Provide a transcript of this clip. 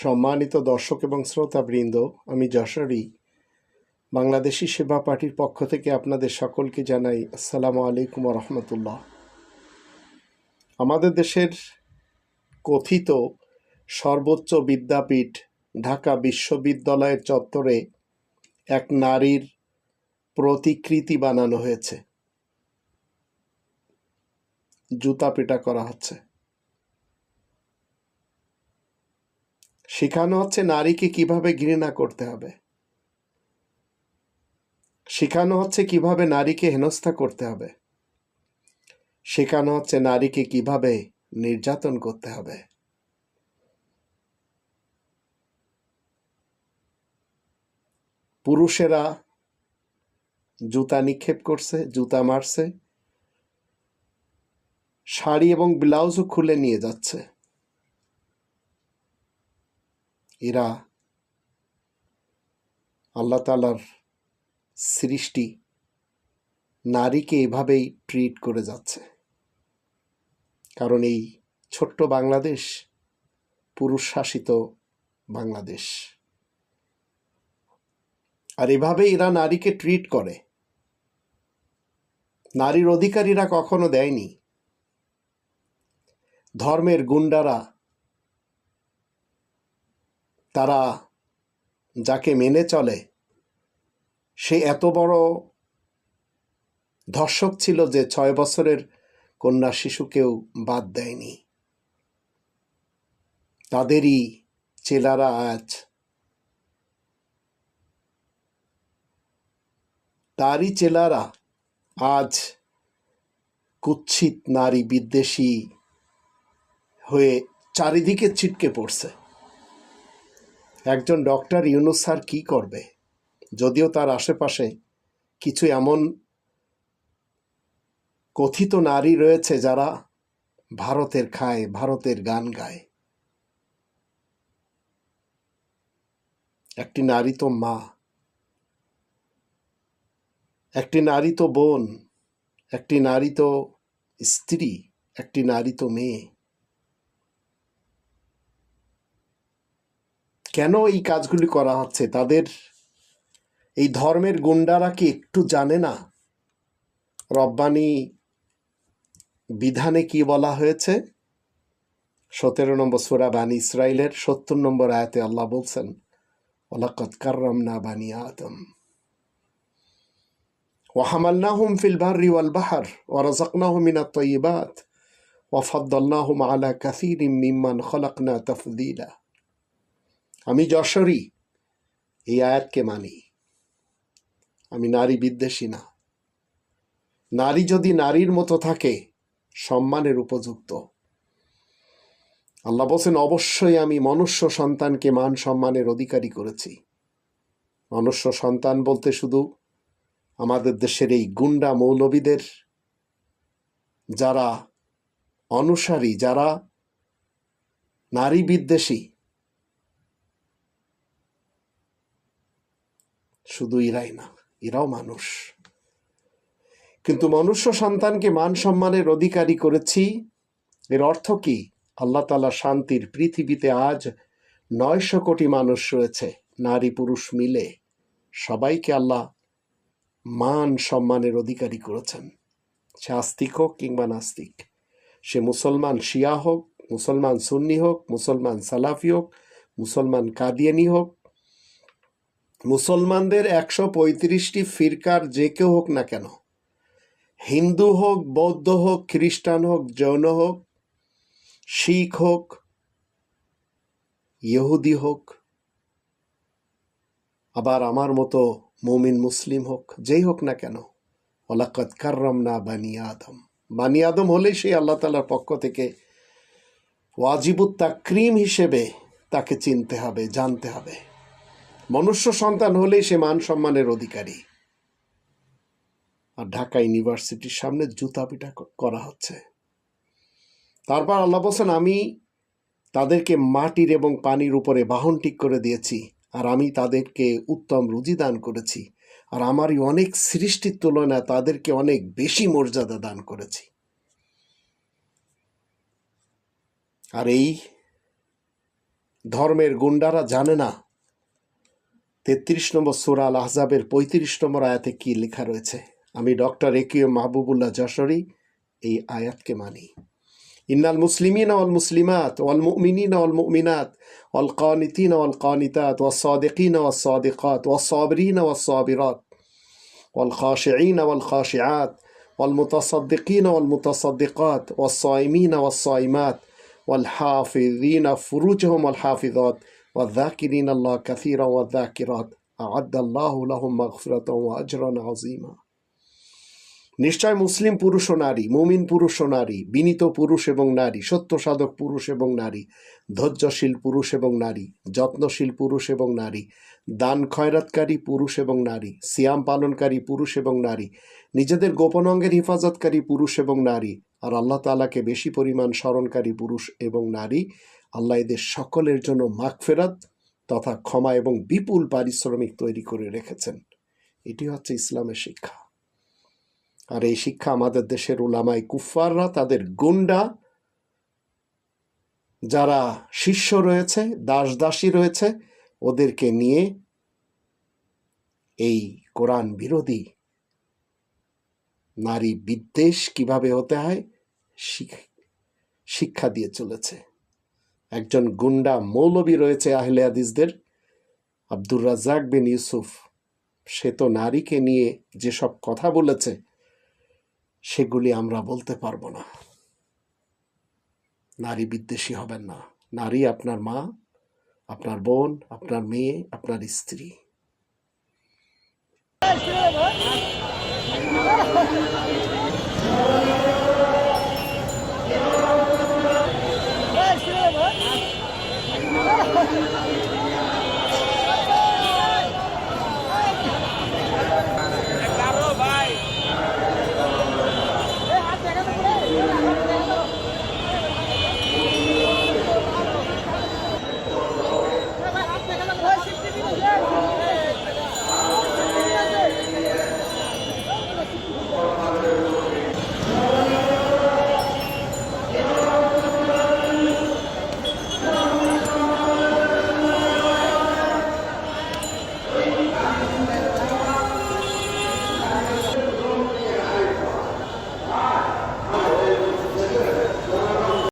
সম্মানিত দর্শক এবং শ্রোতাবৃন্দ, আমি যশোরী বাংলাদেশি সেবা পার্টির পক্ষ থেকে আপনাদের সকলকে জানাই আসসালামু আলাইকুম রহমতুল্লাহ। আমাদের দেশের কথিত সর্বোচ্চ বিদ্যাপীঠ ঢাকা বিশ্ববিদ্যালয়ের চত্বরে এক নারীর প্রতিকৃতি বানানো হয়েছে। জুতা পিটা করা হচ্ছে। শেখানো হচ্ছে নারীকে কীভাবে ঘৃণা করতে হবে। শেখানো হচ্ছে কীভাবে নারীকে হেনস্থা করতে হবে। শেখানো হচ্ছে নারীকে কীভাবে নির্যাতন করতে হবে। পুরুষেরা জুতা নিক্ষেপ করছে, জুতা মারছে, শাড়ি এবং ব্লাউজও খুলে নিয়ে যাচ্ছে। এরা আল্লাহ তালার সৃষ্টি নারীকে এভাবেই ট্রিট করে যাচ্ছে। কারণ এই ছোট্ট বাংলাদেশ পুরুষ শাসিত বাংলাদেশ। আর এভাবে এরা নারীকে ট্রিট করে। নারীর অধিকারীরা কখনো দেয়নি। ধর্মের গুন্ডারা তারা যাকে মেনে চলে, সে এত বড় ধর্ষক ছিল যে ছয় বছরের কন্যা শিশুকেও বাদ দেয়নি। তাদেরই চেলারা আজ তারই চেলারা, আজ কুৎসিত নারী বিদ্বেষী হয়ে চারিদিকে ছিটকে পড়ছে। একজন ডক্টর ইউনুস স্যার কী করবে? যদিও তার আশেপাশে কিছু এমন কথিত নারী রয়েছে যারা ভারতের খায়, ভারতের গান গায়। একটি নারী তো মা, একটি নারী তো বোন, একটি নারী তো স্ত্রী, একটি নারী তো মেয়ে। কেন এই কাজগুলি করা হচ্ছে তাদের এই ধর্মের গুন্ডারা কি একটু জানে না রব্বানি বিধানে কি বলা হয়েছে সতেরো নম্বর সুরা বানি ইসরায়েলের সত্তর নম্বর আয়াতে আল্লাহ বলছেন ওলাকত কার্রাম না বানি আদম وحملناهم في البر والبحر ورزقناهم من الطيبات وفضلناهم على كثير ممن خلقنا تفضيلا আমি যশোরী, এই আয়াতকে মানি। আমি নারী বিদ্বেষী না। নারী যদি নারীর মতো থাকে, সম্মানের উপযুক্ত। আল্লাহ বলছেন, অবশ্যই আমি মনুষ্য সন্তানকে মান সম্মানের অধিকারী করেছি। মনুষ্য সন্তান বলতে শুধু আমাদের দেশের এই গুন্ডা মৌলবীদের, যারা অনুসারী, যারা নারী বিদ্বেষী শুধু এরাই না এরাও মানুষ। কিন্তু মনুষ্য সন্তানকে মান সম্মানের অধিকারী করেছি। এর অর্থ কি? আল্লাহ তালা শান্তির পৃথিবীতে আজ নয়শো কোটি মানুষ রয়েছে, নারী পুরুষ মিলে। সবাইকে আল্লাহ মান সম্মানের অধিকারী করেছেন। সে আস্তিক হোক কিংবা নাস্তিক, সে মুসলমান শিয়া হোক, মুসলমান সুন্নি হোক, মুসলমান সালাফি হোক, মুসলমান কাদিয়ানি হোক মুসলমানদের একশো পঁয়ত্রিশটি ফিরকার যে কেউ হোক না কেন। হিন্দু হোক, বৌদ্ধ হোক, খ্রিস্টান হোক, জৈন হোক, শিখ হোক, ইহুদি হোক, আবার আমার মতো মুমিন মুসলিম হোক, যেই হোক না কেন। ওলাকত কার্রম না বানি আদম। বানি আদম হলেই সেই আল্লাহ তালার পক্ষ থেকে ওয়াজিবুত তাকরিম হিসেবে তাকে চিনতে হবে, জানতে হবে। মনুষ্য সন্তান হলেই সে মান সম্মানের অধিকারী। আর ঢাকা ইউনিভার্সিটির সামনে জুতা পিটা করা হচ্ছে। তারপর আল্লাহ বলছেন, আমি তাদেরকে মাটির এবং পানির উপরে বাহন ঠিক করে দিয়েছি, আর আমি তাদেরকে উত্তম রুজি দান করেছি, আর আমারই অনেক সৃষ্টির তুলনায় তাদেরকে অনেক বেশি মর্যাদা দান করেছি। আর এই ধর্মের গুন্ডারা জানে না তেত্রিশ নম্বর সুরা আহজাবের পঁয়ত্রিশ নম্বর আয়াতে কি লেখা রয়েছে? আমি ডক্টর একিউ মাহবুবুল্লাহ যশোরী এই আয়াতকে মানি। ইন্নাল মুসলিমিন ওয়াল মুসলিমাত ওয়াল মুমিনিন ওয়াল মুমিনাত ওয়াল কানিতিন ওয়াল কানিতাত ওয়াস সাদিকিন ওয়াস সাদিকাত ওয়াস সাবিরিন ওয়াস সাবিরাত ওয়াল খাশিঈন ওয়াল খাশিআত ওয়াল মুতাসাদ্দিকিন ওয়াল মুতাসাদ্দিকাত ওয়াস সাইমিন ওয়াস সাইমাত ওয়াল হাফিযিন ফুরুজহুম ওয়াল হাফিযাত والذاكرين الله كثيرا والذاكرات أعد الله لهم مغفرة وأجرا عظيما নিশ্চয় মুসলিম পুরুষ ও নারী মুমিন পুরুষ ও নারী বিনীত পুরুষ এবং নারী সত্য সাধক পুরুষ এবং নারী ধৈর্যশীল পুরুষ এবং নারী যত্নশীল পুরুষ এবং নারী দান খয়রাতকারী পুরুষ এবং নারী সিয়াম পালনকারী পুরুষ এবং নারী নিজেদের গোপন অঙ্গের হিফাজতকারী পুরুষ এবং নারী আর আল্লাহ তালাকে বেশি পরিমাণ স্মরণকারী পুরুষ এবং নারী আল্লাহ এদের সকলের জন্য মাগফেরাত তথা ক্ষমা এবং বিপুল পারিশ্রমিক তৈরি করে রেখেছেন। এটি হচ্ছে ইসলামের শিক্ষা। আর এই শিক্ষা আমাদের দেশের উলামাই কুফাররা তাদের গুন্ডা যারা শিষ্য রয়েছে দাস দাসী রয়েছে, ওদেরকে নিয়ে এই কোরআন বিরোধী নারী বিদ্বেষ কীভাবে হতে হয় শিক্ষা দিয়ে চলেছে। একজন গুন্ডা মৌলবী রয়েছে আহলে হাদিসদের। আব্দুর রাজ্জাক বিন ইউসুফ, সে তো নারীকে নিয়ে যেসব কথা বলেছে, সেগুলি আমরা বলতে পারব না। নারী বিদ্বেষী হবেন না। নারী আপনার মা, আপনার বোন, আপনার মেয়ে, আপনার স্ত্রী। ハハハハ!